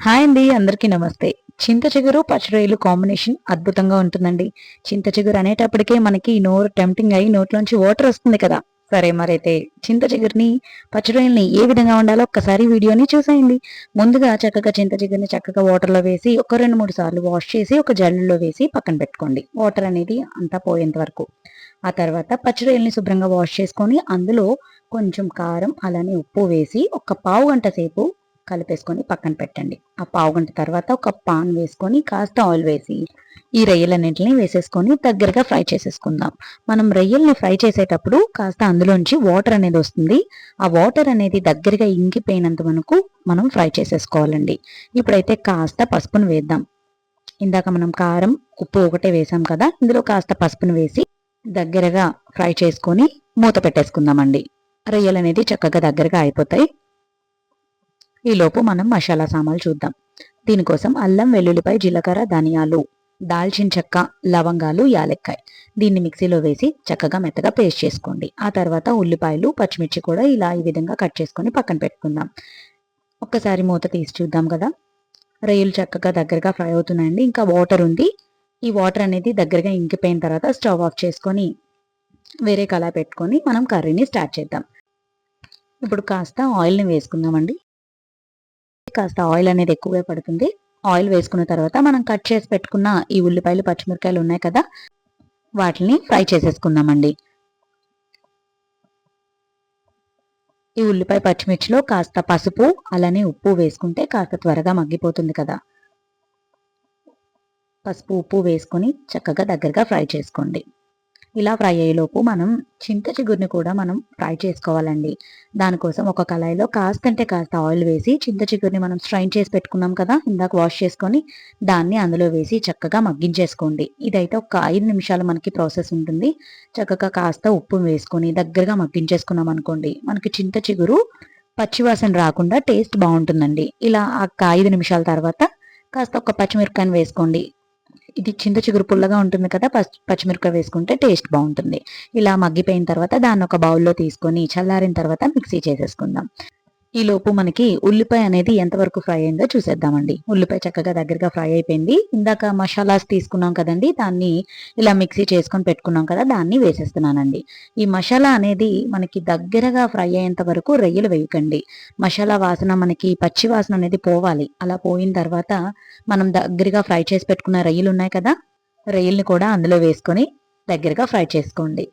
Hi అండి అందరికీ నమస్తే. చింత చిగురు పచ్చిరొయ్యలు కాంబినేషన్ అద్భుతంగా ఉంటుందండి. చింత చిగురు అనేటప్పటికే మనకి నోరు టెంప్టింగ్ అయ్యి నోట్లోంచి వాటర్ వస్తుంది కదా. సరే మరైతే చింత చిగురిని పచ్చిరొయ్యల్ని ఏ విధంగా ఉండాలో ఒక్కసారి వీడియోని చూసేయండి. ముందుగా చక్కగా చింత చిగురిని చక్కగా వాటర్లో వేసి ఒక రెండు మూడు సార్లు వాష్ చేసి ఒక జల్లులో వేసి పక్కన పెట్టుకోండి. వాటర్ అనేది అంతా పోయేంత వరకు. ఆ తర్వాత పచ్చిరొయ్యల్ని శుభ్రంగా వాష్ చేసుకొని అందులో కొంచెం కారం అలానే ఉప్పు వేసి ఒక పావు గంట సేపు కలిపేసుకొని పక్కన పెట్టండి. ఆ పావు గంట తర్వాత ఒక పాన్ వేసుకొని కాస్త ఆయిల్ వేసి ఈ రొయ్యలన్నింటినీ వేసేసుకొని దగ్గరగా ఫ్రై చేసేసుకుందాం. మనం రొయ్యల్ని ఫ్రై చేసేటప్పుడు కాస్త అందులోంచి వాటర్ అనేది వస్తుంది. ఆ వాటర్ అనేది దగ్గరగా ఇంకిపోయినంత వరకు మనం ఫ్రై చేసేసుకోవాలండి. ఇప్పుడైతే కాస్త పసుపును వేద్దాం. ఇందాక మనం కారం ఉప్పు ఒకటే వేసాం కదా ఇందులో కాస్త పసుపును వేసి దగ్గరగా ఫ్రై చేసుకొని మూత పెట్టేసుకుందామండి. రొయ్యలు అనేది చక్కగా దగ్గరగా అయిపోతాయి. ఈలోపు మనం మసాలా సామాన్లు చూద్దాం. దీనికోసం అల్లం వెల్లుల్లిపై జీలకర్ర ధనియాలు దాల్చిన చెక్క లవంగాలు యాలక్కాయ. దీన్ని మిక్సీలో వేసి చక్కగా మెత్తగా పేస్ట్ చేసుకోండి. ఆ తర్వాత ఉల్లిపాయలు పచ్చిమిర్చి కూడా ఇలా ఈ విధంగా కట్ చేసుకొని పక్కన పెట్టుకుందాం. ఒక్కసారి మూత తీసి చూద్దాం కదా. రొయ్యలు చక్కగా దగ్గరగా ఫ్రై అవుతున్నాయండి. ఇంకా వాటర్ ఉంది. ఈ వాటర్ అనేది దగ్గరగా ఇంకిపోయిన తర్వాత స్టవ్ ఆఫ్ చేసుకొని వేరే కళా పెట్టుకొని మనం కర్రీని స్టార్ట్ చేద్దాం. ఇప్పుడు కాస్త ఆయిల్ని వేసుకుందామండి. కాస్త ఆయిల్ అనేది ఎక్కువగా పడుతుంది. ఆయిల్ వేసుకున్న తర్వాత మనం కట్ చేసి పెట్టుకున్న ఈ ఉల్లిపాయలు పచ్చిమిరకాయలు ఉన్నాయి కదా వాటిని ఫ్రై చేసేసుకుందామండి. ఈ ఉల్లిపాయ పచ్చిమిర్చిలో కాస్త పసుపు అలానే ఉప్పు వేసుకుంటే కాస్త త్వరగా మగ్గిపోతుంది కదా. పసుపు ఉప్పు వేసుకొని చక్కగా దగ్గరగా ఫ్రై చేసుకోండి. ఇలా ఫ్రై అయ్యేలోపు మనం చింత చిగురిని కూడా మనం ఫ్రై చేసుకోవాలండి. దానికోసం ఒక కళాయిలో కాస్త అంటే కాస్త ఆయిల్ వేసి చింత చిగురిని మనం స్ట్రైన్ చేసి పెట్టుకున్నాం కదా ఇందాక వాష్ చేసుకొని దాన్ని అందులో వేసి చక్కగా మగ్గించేసుకోండి. ఇదైతే ఒక ఐదు నిమిషాలు మనకి ప్రాసెస్ ఉంటుంది. చక్కగా కాస్త ఉప్పు వేసుకొని దగ్గరగా మగ్గించేసుకున్నాం అనుకోండి మనకి చింత చిగురు పచ్చివాసన రాకుండా టేస్ట్ బాగుంటుందండి. ఇలా ఆ ఐదు నిమిషాల తర్వాత కాస్త ఒక పచ్చిమిరపకాయని వేసుకోండి. ఇది చింత చిగురు పుల్లగా ఉంటుంది కదా పచ్చిమిరపకాయ వేసుకుంటే టేస్ట్ బాగుంటుంది. ఇలా మగ్గిపోయిన తర్వాత దాన్ని ఒక బౌల్లో తీసుకొని చల్లారిన తర్వాత మిక్సీ చేసేసుకుందాం. ఈ లోపు మనకి ఉల్లిపాయ అనేది ఎంతవరకు ఫ్రై అయిందో చూసేద్దామండి. ఉల్లిపాయ చక్కగా దగ్గరగా ఫ్రై అయిపోయింది. ఇందాక మసాలాస్ తీసుకున్నాం కదండి దాన్ని ఇలా మిక్సీ చేసుకొని పెట్టుకున్నాం కదా దాన్ని వేసేస్తున్నానండి. ఈ మసాలా అనేది మనకి దగ్గరగా ఫ్రై అయ్యేంత వరకు రొయ్యలు వేయకండి. మసాలా వాసన మనకి పచ్చి వాసన అనేది పోవాలి. అలా పోయిన తర్వాత మనం దగ్గరగా ఫ్రై చేసి పెట్టుకున్న రొయ్యలు ఉన్నాయి కదా రొయ్యల్ని కూడా అందులో వేసుకొని దగ్గరగా ఫ్రై చేసుకోండి.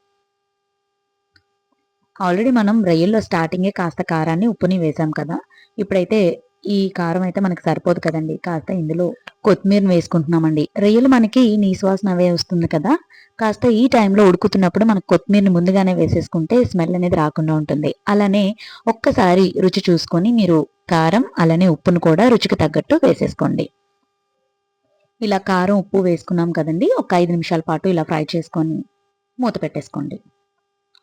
ఆల్రెడీ మనం రొయ్యల్లో స్టార్టింగే కాస్త కారాన్ని ఉప్పుని వేసాం కదా. ఇప్పుడైతే ఈ కారం అయితే మనకి సరిపోదు కదండి. కాస్త ఇందులో కొత్తిమీరని వేసుకుంటున్నామండి. రొయ్యలు మనకి నీసువాసన అవే వస్తుంది కదా. కాస్త ఈ టైంలో ఉడుకుతున్నప్పుడు మనకు కొత్తిమీరని ముందుగానే వేసేసుకుంటే స్మెల్ అనేది రాకుండా ఉంటుంది. అలానే ఒక్కసారి రుచి చూసుకొని మీరు కారం అలానే ఉప్పును కూడా రుచికి తగ్గట్టు వేసేసుకోండి. ఇలా కారం ఉప్పు వేసుకున్నాం కదండి. ఒక ఐదు నిమిషాల పాటు ఇలా ఫ్రై చేసుకొని మూత పెట్టేసుకోండి.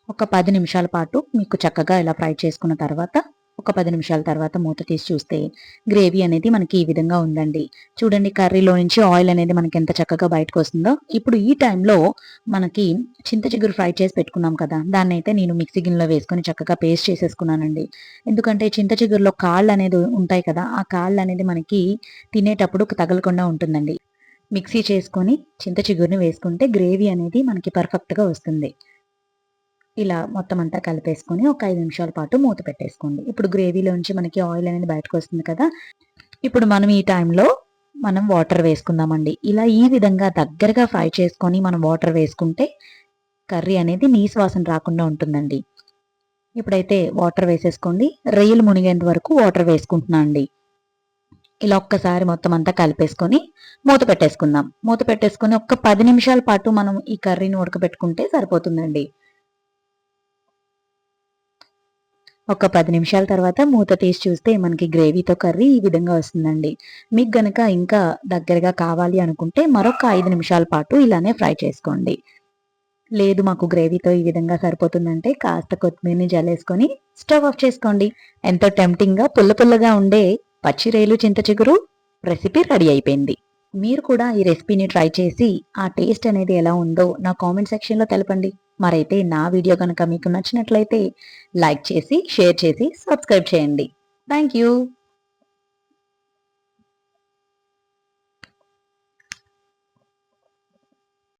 ఒక పది నిమిషాల పాటు మీకు చక్కగా ఇలా ఫ్రై చేసుకున్న తర్వాత ఒక పది నిమిషాల తర్వాత మూత తీసి చూస్తే గ్రేవీ అనేది మనకి ఈ విధంగా ఉందండి. చూడండి కర్రీలో నుంచి ఆయిల్ అనేది మనకి ఎంత చక్కగా బయటకు వస్తుందో. ఇప్పుడు ఈ టైంలో మనకి చింత చిగురు ఫ్రై చేసి పెట్టుకున్నాం కదా దాన్ని అయితే నేను మిక్సీ గిన్నెలో వేసుకొని చక్కగా పేస్ట్ చేసేసుకున్నానండి. ఎందుకంటే చింత చిగురులో కాళ్ళు అనేది ఉంటాయి కదా ఆ కాళ్ళు అనేది మనకి తినేటప్పుడు తగలకుండా ఉంటుందండి. మిక్సీ చేసుకొని చింత చిగురుని వేసుకుంటే గ్రేవీ అనేది మనకి పర్ఫెక్ట్గా వస్తుంది. ఇలా మొత్తం అంతా కలిపేసుకొని ఒక ఐదు నిమిషాల పాటు మూత పెట్టేసుకోండి. ఇప్పుడు గ్రేవీలోంచి మనకి ఆయిల్ అనేది బయటకు వస్తుంది కదా ఇప్పుడు మనం ఈ టైంలో మనం వాటర్ వేసుకుందామండి. ఇలా ఈ విధంగా దగ్గరగా ఫ్రై చేసుకొని మనం వాటర్ వేసుకుంటే కర్రీ అనేది నీస్ వాసన రాకుండా ఉంటుందండి. ఇప్పుడైతే వాటర్ వేసేసుకోండి. రొయ్యలు మునిగేంత వరకు వాటర్ వేసుకుంటున్నా అండి. ఇలా ఒక్కసారి మొత్తం అంతా కలిపేసుకొని మూత పెట్టేసుకుందాం. మూత పెట్టేసుకొని ఒక్క పది నిమిషాల పాటు మనం ఈ కర్రీని ఉడకబెట్టుకుంటే సరిపోతుందండి. ఒక పది నిమిషాల తర్వాత మూత తీసి చూస్తే మనకి గ్రేవీతో కర్రీ ఈ విధంగా వస్తుందండి. మీకు గనక ఇంకా దగ్గరగా కావాలి అనుకుంటే మరొక ఐదు నిమిషాల పాటు ఇలానే ఫ్రై చేసుకోండి. లేదు మాకు గ్రేవీతో ఈ విధంగా సరిపోతుందంటే కాస్త కొత్తిమీరని జలేసుకొని స్టవ్ ఆఫ్ చేసుకోండి. ఎంతో టెంప్టింగ్గా పుల్ల పుల్లగా ఉండే పచ్చి రేలు చింత చిగురు రెసిపీ రెడీ అయిపోయింది. మీరు కూడా ఈ రెసిపీని ట్రై చేసి ఆ టేస్ట్ అనేది ఎలా ఉందో నా కామెంట్ సెక్షన్లో తెలపండి. మరైతే నా వీడియో కనుక మీకు నచ్చినట్లయితే లైక్ చేసి షేర్ చేసి సబ్స్క్రైబ్ చేయండి. Thank you.